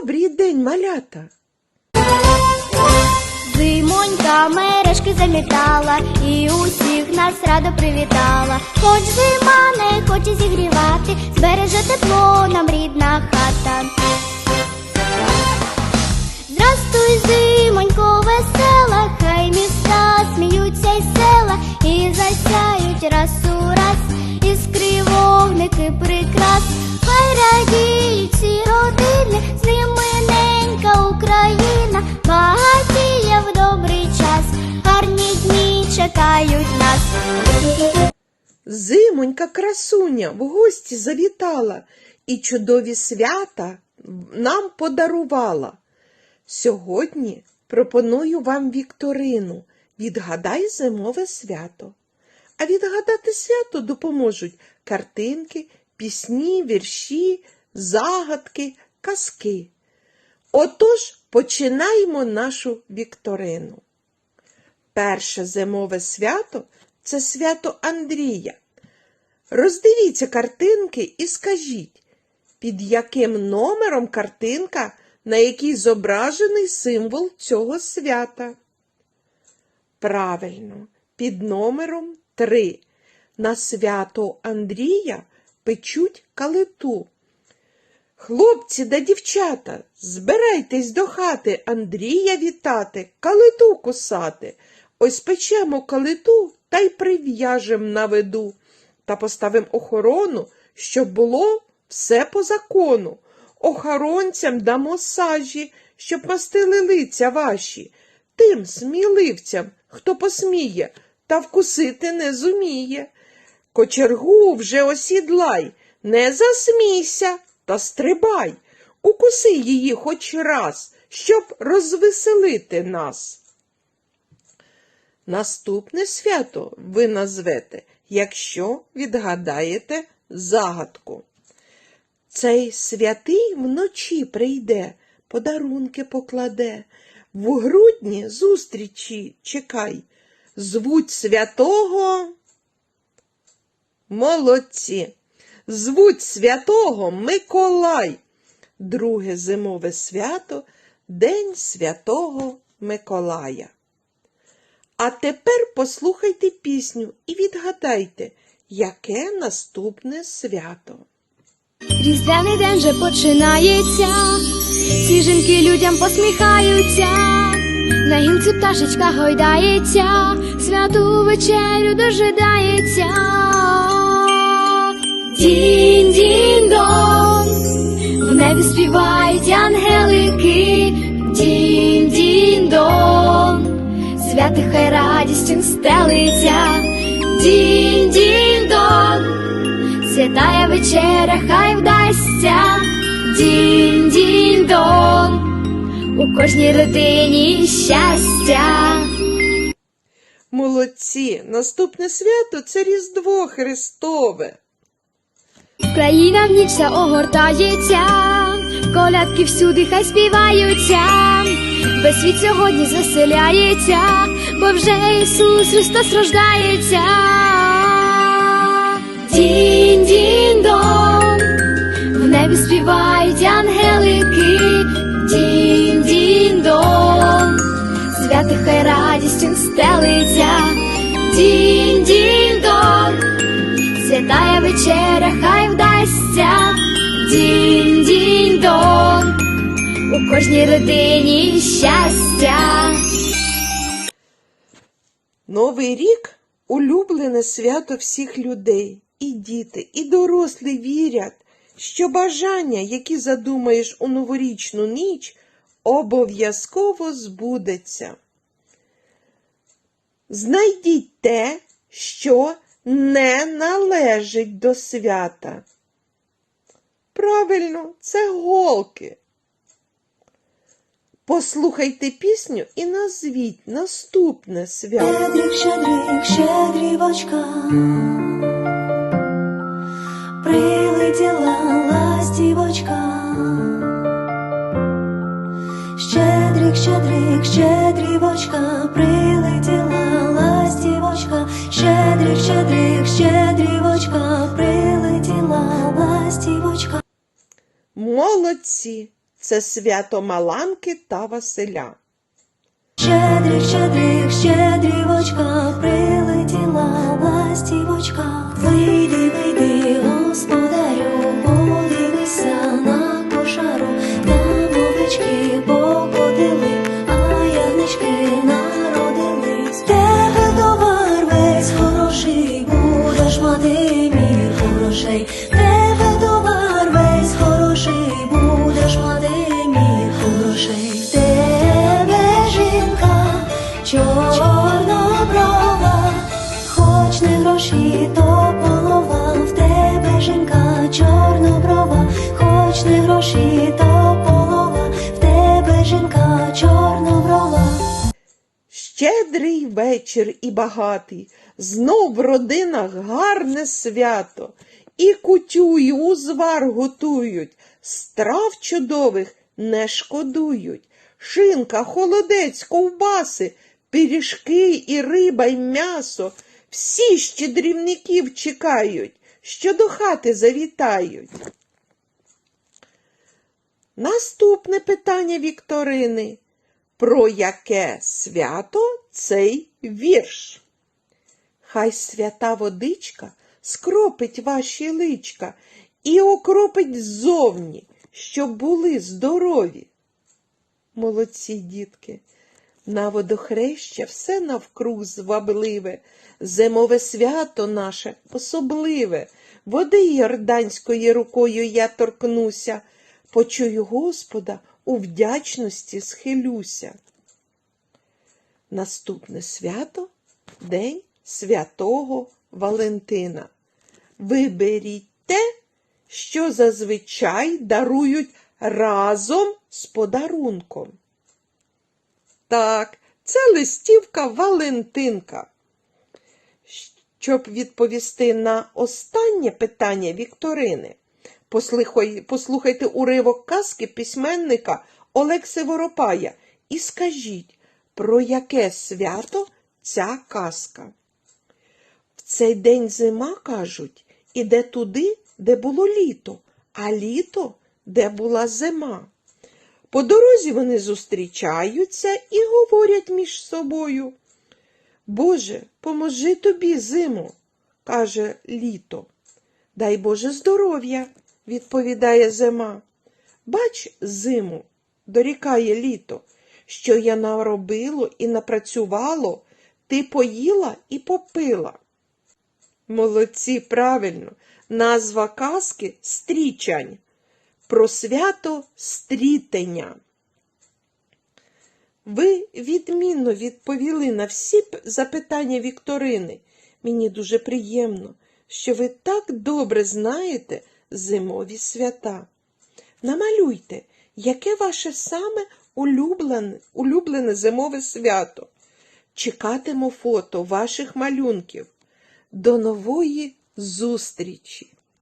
Добрий день, малята! Зимонька мережки замітала і усіх нас радо привітала. Хоч зима не хоче зігрівати, збереже тепло нам рідна хата. Здрастуй, зимонько, весела, хай міста сміються й села, і засяють раз у раз, іскри вогники прикрас, хай радіють всі родини, з ними ненька Україна, багатіє в добрий час, гарні дні чекають нас. Зимонька красуня в гості завітала і чудові свята нам подарувала. Сьогодні пропоную вам вікторину Відгадай зимове свято. А відгадати свято допоможуть картинки, пісні, вірші, загадки, казки. Отож, починаємо нашу вікторину. Перше зимове свято це свято Андрія. Роздивіться картинки і скажіть, під яким номером картинка, на якій зображений символ цього свята. Правильно, під номером 3. На свято Андрія печуть калиту. Хлопці да дівчата, збирайтесь до хати Андрія вітати, калиту кусати. Ось печемо калиту та й прив'яжем на виду. Та поставим охорону, щоб було все по закону. Охоронцям дамо сажі, щоб мастили лиця ваші. Тим сміливцям, хто посміє, та вкусити не зуміє. Кочергу вже осідлай, не засмійся та стрибай, укуси її хоч раз, щоб розвеселити нас. Наступне свято ви назвете, якщо відгадаєте загадку. Цей святий вночі прийде, подарунки покладе, в грудні зустрічі чекай, звуть святого. Молодці. Звуть святого Миколай. Друге зимове свято День Святого Миколая. А тепер послухайте пісню і відгадайте, яке наступне свято. Різдвяний день вже починається, всі жінки людям посміхаються, на гілці пташечка гойдається, святу вечерю дожидається. Дінь, дінь дон, в небі співають ангелики, дінь, дінь дон, святих хай радістю стелиться, дінь, дінь дон. Святая вечеря хай вдасться, дінь дінь дон, у кожній родині щастя. Молодці! Наступне свято це Різдво Христове. Країна в ніч вся огортається, колядки всюди хай співаються, весь світ сьогодні звеселяється, бо вже Ісус Христос рождається. Дінь, дінь дон, в небі співають ангелики, дінь, дінь дон, святих хай радістю стелиться, дінь, дінь дон. Святая вечеря хай дінь дінь дон, у кожній родині щастя. Новий рік улюблене свято всіх людей. І діти, і дорослі вірять, що бажання, які задумаєш у новорічну ніч, обов'язково збудеться. Знайдіть те, що не належить до свята. Правильно, це голки. Послухайте пісню і назвіть наступне свято. Щедрик, щедрик, щедрівочка, прилетіла ластівочка. Щедрик, щедрик, щедрівочка, прилетіла ластівочка. Щедрик, щедрик, щедрівочка, прилетіла ластівочка. Молодці! це свято Маланки та Василя. Щедрих, щедрих, щедрівочка, прилетіла ластівочка. Чорноброва, хоч не гроші, то полова. В тебе жінка чорноброва, хоч не гроші, то полова. В тебе жінка чорноброва. Щедрий вечір і багатий, знов в родинах гарне свято. І кутю, і узвар готують, страв чудових не шкодують. Шинка, холодець, ковбаси, пиріжки і риба, і м'ясо. Всі щедрівників чекають, що до хати завітають. Наступне питання Вікторини. Про яке свято цей вірш? Хай свята водичка скропить ваші личка і окропить ззовні, щоб були здорові. Молодці дітки, на водохреща все навкруг звабливе, зимове свято наше особливе, води Йорданської рукою я торкнуся, почую Господа, у вдячності схилюся. Наступне свято День Святого Валентина. Виберіть те, що зазвичай дарують разом з подарунком. Так, це листівка Валентинка. Щоб відповісти на останнє питання Вікторини, послухайте уривок казки письменника Олекси Воропая і скажіть, про яке свято ця казка. В цей день зима, кажуть, іде туди, де було літо, а літо, де була зима. По дорозі вони зустрічаються і говорять між собою. Боже, поможи тобі, зиму, каже літо. Дай Боже здоров'я, відповідає зима. Бач, зиму, дорікає літо, що я наробило і напрацювало, ти поїла і попила. Молодці, правильно, назва казки стрічань. Про свято стрітення. Ви відмінно відповіли на всі запитання Вікторини. Мені дуже приємно, що ви так добре знаєте зимові свята. Намалюйте, яке ваше саме улюблене, улюблене зимове свято. Чекатиму фото ваших малюнків. До нової зустрічі!